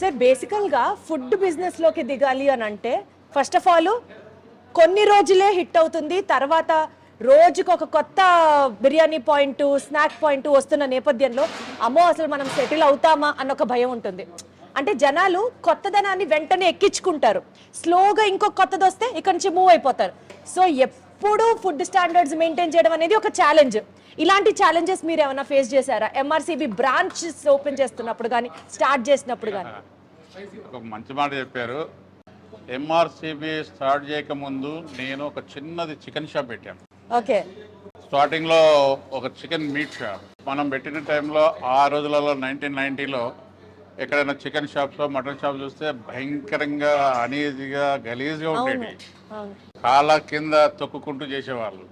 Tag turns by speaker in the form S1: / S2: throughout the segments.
S1: Sir బేసికల్గా food బిజినెస్లోకి దిగాలి అని అంటే ఫస్ట్ ఆఫ్ ఆల్ కొన్ని రోజులే హిట్ అవుతుంది. తర్వాత రోజుకు ఒక కొత్త బిర్యానీ పాయింట్ స్నాక్ పాయింట్ వస్తున్న నేపథ్యంలో అమ్మో అసలు మనం సెటిల్ అవుతామా అన్న ఒక భయం ఉంటుంది. అంటే జనాలు కొత్తదనాన్ని వెంటనే ఎక్కించుకుంటారు. స్లోగా ఇంకొక కొత్తది వస్తే ఇక్కడ నుంచి మూవ్ అయిపోతారు. సో ఫుడ్ స్టాండర్డ్స్ మెయింటైన్ చేయడం అనేది ఒక ఛాలెంజ్ ఇలాంటి ఛాలెంజెస్ మీరు ఏమైనా ఫేస్ చేశారా? ఎంఆర్సీబీ బ్రాంచెస్ ఓపెన్ చేస్తున్నప్పుడు కానీ స్టార్ట్ చేసినప్పుడు కానీ
S2: ఒక మంచి మాట చెప్పారు. ఎంఆర్సిబి స్టార్ట్ చేయకముందు నేను ఒక చిన్నది చికెన్ షాప్ పెట్టాను.
S1: ఓకే.
S2: స్టార్టింగ్లో ఒక చికెన్ మీట్ షాప్ మనం పెట్టిన టైంలో ఆ రోజులలో నైన్టీన్ నైన్టీలో ఎక్కడైనా చికెన్ షాప్స్ మటన్ షాప్ చూస్తే భయంకరంగా అనీజీగా గలీజ్గా ఉండేవి
S1: అవును.
S2: కాళ్ళ కింద తొక్కుకుంటూ చేసేవాళ్ళు.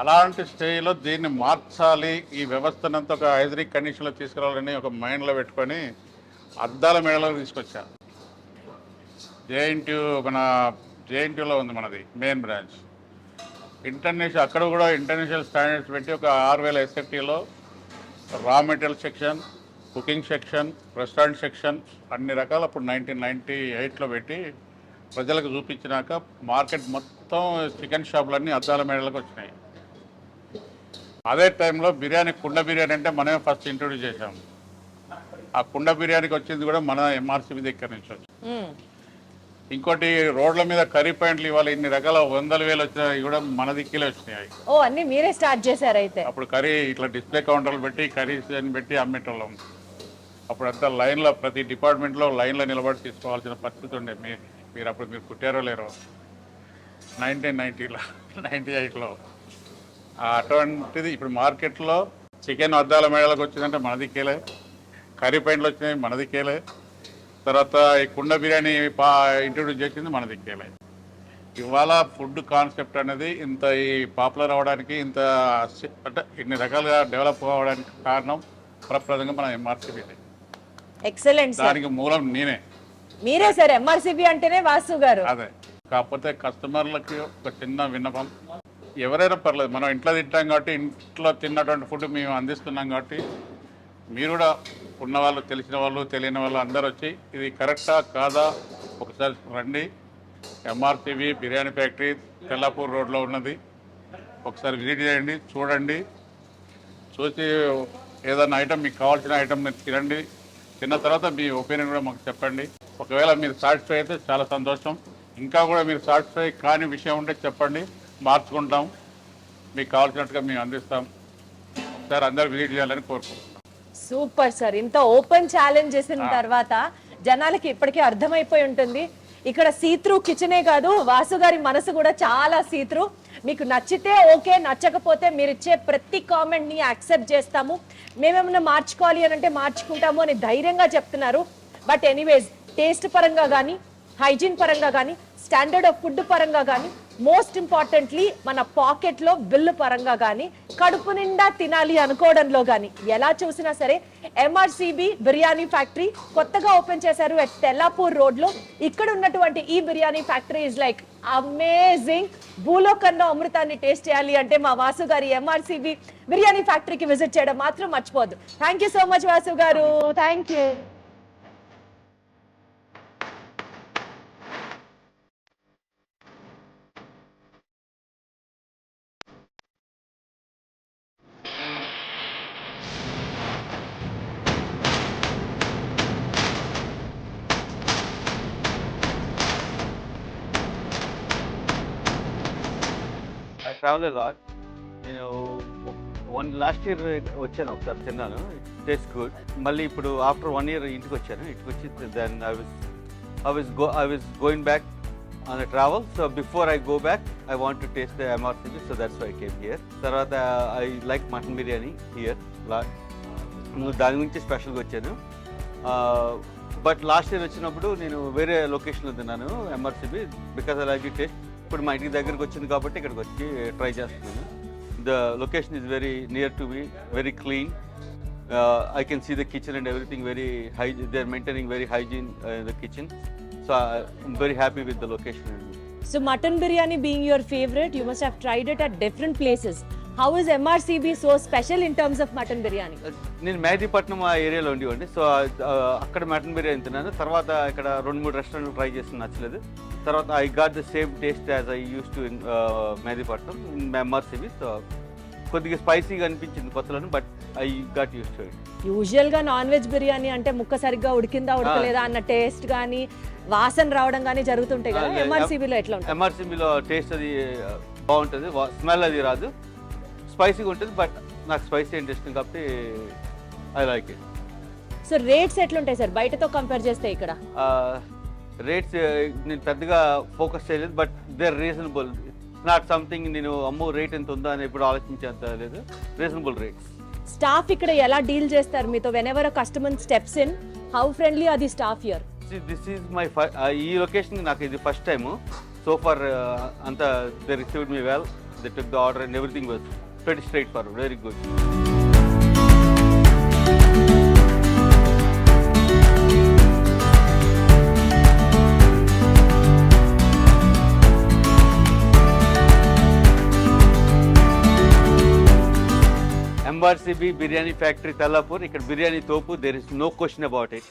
S2: అలాంటి స్టేజ్లో దీన్ని మార్చాలి ఈ వ్యవస్థనంతా ఒక హైజరిక్ కండిషన్లో తీసుకురావాలని ఒక మైండ్లో పెట్టుకొని అద్దాల మేడలో తీసుకొచ్చా. జేఎన్టీ మన జేఎన్టీలో ఉంది మనది మెయిన్ బ్రాంచ్. ఇంటర్నేషనల్ అక్కడ కూడా ఇంటర్నేషనల్ స్టాండర్డ్స్ పెట్టి ఒక ఆరు వేల ఎస్ఎఫ్టీలో raw material section cooking section restaurant section అన్ని రకాలు అప్పుడు నైన్టీన్ నైంటీ ఎయిట్లో పెట్టి ప్రజలకు చూపించినాక మార్కెట్ మొత్తం చికెన్ షాపులన్నీ అద్దాల మేడలకు వచ్చినాయి. అదే టైంలో బిర్యానీ కుండ బిర్యానీ అంటే మనమే ఫస్ట్ ఇంట్రొడ్యూస్ చేసాం ఆ కుండ బిర్యానీకి వచ్చింది కూడా మన ఎంఆర్సీబీ దగ్గర నుంచి వచ్చింది.
S1: మ్మ్.
S2: ఇంకోటి రోడ్ల మీద కర్రీ పాయింట్లు ఇవాళ ఇన్ని రకాల వందల వేలు వచ్చినాయి కూడా మన దిక్కులే వచ్చినాయి.
S1: ఓ అన్ని మీరే స్టార్ట్ చేశారు అయితే.
S2: అప్పుడు కర్రీ ఇట్లా డిస్ప్లే కౌంటర్లు పెట్టి కర్రీస్ అని పెట్టి అమ్మేటోళ్ళం. అప్పుడంతా లైన్లో ప్రతి డిపార్ట్మెంట్లో లైన్లో నిలబడి తీసుకోవాల్సిన పరిస్థితి ఉండే. మీ మీరు అప్పుడు మీరు పుట్టారో లేరో. నైన్టీన్ నైన్టీలో నైంటీ ఎయిట్లో. అటువంటిది ఇప్పుడు మార్కెట్లో చికెన్ అద్దాల మేళలకు వచ్చిందంటే మన దిక్కేలే కర్రీ పాయింట్లు వచ్చినాయి మన దిక్కేలే తర్వాత ఈ కుండ బిర్యానీ పా ఇంట్రొడ్యూస్ చేసింది మన దిక్కేలే ఇవాళ ఫుడ్ కాన్సెప్ట్ అనేది ఇంత ఈ పాపులర్ అవ్వడానికి ఇంత అంటే ఇన్ని రకాలుగా డెవలప్ అవ్వడానికి కారణం ప్రప్రదంగా మన ఎంఆర్సీబీ
S1: ఎక్సలెంట్ సార్
S2: దానికి మూలం నేనే.
S1: మీరే సార్ ఎంఆర్సీబీ అంటేనే వాసు గారు.
S2: అదే. కాకపోతే కస్టమర్లకి ఒక చిన్న విన్నపం. ఎవరైనా పర్లేదు మనం ఇంట్లో తింటాం కాబట్టి ఇంట్లో తిన్నటువంటి ఫుడ్ మేము అందిస్తున్నాం కాబట్టి మీరు కూడా ఉన్నవాళ్ళు తెలిసిన వాళ్ళు తెలియని వాళ్ళు అందరూ వచ్చి ఇది కరెక్టా కాదా? ఒకసారి రండి. ఎంఆర్టీవీ బిర్యానీ ఫ్యాక్టరీ తెల్లాపూర్ రోడ్లో ఉన్నది. ఒకసారి విజిట్ చేయండి చూడండి. చూసి ఏదైనా ఐటమ్ మీకు కావాల్సిన ఐటమ్ తినండి. తిన్న తర్వాత మీ ఒపీనియన్ కూడా మాకు చెప్పండి. ఒకవేళ మీరు సాటిస్ఫై అయితే చాలా సంతోషం. ఇంకా కూడా మీరు సాటిస్ఫై కాని విషయం ఉంటే చెప్పండి. మార్చుకుంటాం. మీకు కావాల్సినట్టుగా మేము అందిస్తాం. ఒకసారి అందరు విజిట్ చేయాలని కోరుకుంటున్నాం.
S1: Super sir. ఇంత ఓపెన్ ఛాలెంజ్ చేసిన తర్వాత జనాలకి ఇప్పటికే అర్థమైపోయి ఉంటుంది. ఇక్కడ సీత్రూ కిచెనే కాదు వాసు గారి మనసు కూడా చాలా సీత్రూ. మీకు నచ్చితే ఓకే నచ్చకపోతే మీరు ఇచ్చే ప్రతి కామెంట్ని యాక్సెప్ట్ చేస్తాము. మేమేమైనా మార్చుకోవాలి అని అంటే మార్చుకుంటాము అని ధైర్యంగా చెప్తున్నారు. బట్ ఎనీవేస్ టేస్ట్ పరంగా కానీ హైజీన్ పరంగా కానీ స్టాండర్డ్ ఆఫ్ ఫుడ్ పరంగా కానీ మోస్ట్ ఇంపార్టెంట్లీ మన పాకెట్లో బిల్లు పరంగా కానీ కడుపు నిండా తినాలి అనుకోవడంలో కానీ ఎలా చూసినా సరే ఎంఆర్సీబీ బిర్యానీ ఫ్యాక్టరీ కొత్తగా ఓపెన్ చేశారు అట్ తెల్లాపూర్ రోడ్లో. ఇక్కడ ఉన్నటువంటి ఈ biryani factory is like amazing భూలోకంలో అమృతాన్ని టేస్ట్ చేయాలి అంటే మా వాసు గారి ఎంఆర్సీబీ బిర్యానీ ఫ్యాక్టరీకి విజిట్ చేయడం మాత్రం మర్చిపోద్దు thank you so much Vasu garu. Thank you
S3: travel lot నేను వన్ లాస్ట్ ఇయర్ వచ్చాను ఒకసారి తిన్నాను. టేస్ట్ గుడ్ మళ్ళీ ఇప్పుడు ఆఫ్టర్ వన్ ఇయర్ ఇంటికి వచ్చాను. ఇంటికి వచ్చి then I was I was go I was going back on the travel so before I go back I want to taste the MRCB so that's I came here తర్వాత I like mutton biryani here దాని గురించి స్పెషల్గా వచ్చాను. But last year వచ్చినప్పుడు నేను వేరే లొకేషన్లో తిన్నాను MRCB because I like taste ఇప్పుడు మా ఇంటికి దగ్గరికి వచ్చింది కాబట్టి ఇక్కడికి వచ్చి ట్రై చేస్తున్నాను. The location is very near to me very clean I can see the kitchen and everything very high they are maintaining very hygiene the kitchen so I'm very happy with the location
S1: so mutton biryani being your favourite you must have tried it at different places how is MRCB so special in terms of mutton biryani
S3: నేను మేదీపట్నం ఆ ఏరియాలో ఉండేవాడిని. So అక్కడ mutton biryani తిన్నాను. తర్వాత ఇక్కడ రెండు మూడు రెస్టారెంట్లు ట్రై చేసి నచ్చలేదు. తర్వాత I got the same taste as I use to in Medipatnam in MRCB so కొద్దిగా స్పైసీగా అనిపించింది కొత్తలను but I got use to it
S1: యూజువల్గా నాన్ వెజ్ బిర్యానీ అంటే ముక్క సరిగ్గా ఉడికిందా ఉడకలేదా అన్న టేస్ట్ కానీ వాసన రావడం కానీ జరుగుతుంటాయి కదా. ఎంఆర్సీబీలో ఎట్లా ఉంటుంది?
S3: ఎంఆర్సీబీలో టేస్ట్ అది బాగుంటుంది. స్మెల్ అది రాదు. స్పైసీగా ఉంటుంది బట్ నాకు స్పైసీ ఇంట్రెస్ట్ కాబట్టి I like it
S1: so rates ఎట్లుంటాయి సార్? బయటతో కంపేర్ చేస్తే ఇక్కడ?
S3: రేట్స్ నేను పెద్దగా ఫోకస్ చేయలేదు but they reasonable not something నేను అమ్మో రేట్ ఎంత ఉందా అని ఎప్పుడు ఆలోచించేంత లేదు. రీజనబుల్ రేట్స్
S1: స్టాఫ్ ఇక్కడ ఎలా డీల్ చేస్తారు మీతో? Whenever customer steps in how friendly అది staff here
S3: this is my ఈ లొకేషన్ నాకు ఇది ఫస్ట్ టైము సో ఫర్ అంతా they received me well they took the order and everything was very straight forward very good MRCB biryani factory Tellapur ఇక్కడ బిర్యానీ తోపు there is no question about it